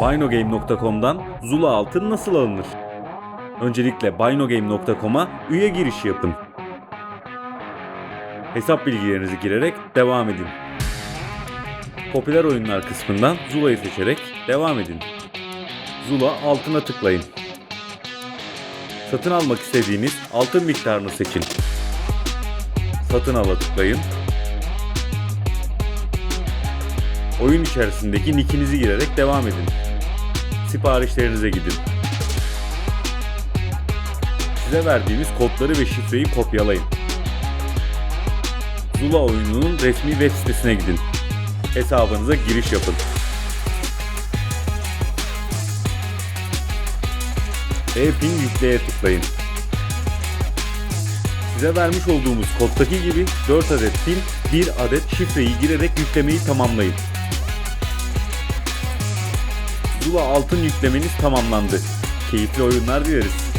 Binogame.com'dan Zula altın nasıl alınır? Öncelikle Binogame.com'a üye girişi yapın. Hesap bilgilerinizi girerek devam edin. Popüler oyunlar kısmından Zula'yı seçerek devam edin. Zula altına tıklayın. Satın almak istediğiniz altın miktarını seçin. Satın ala tıklayın. Oyun içerisindeki nickinizi girerek devam edin. Siparişlerinize gidin. Size verdiğimiz kodları ve şifreyi kopyalayın. Zula oyununun resmi web sitesine gidin. Hesabınıza giriş yapın. E-Pin yükleye tıklayın. Size vermiş olduğumuz koddaki gibi 4 adet pin, 1 adet şifreyi girerek yüklemeyi tamamlayın. Zula altın yüklemeniz tamamlandı. Keyifli oyunlar dileriz.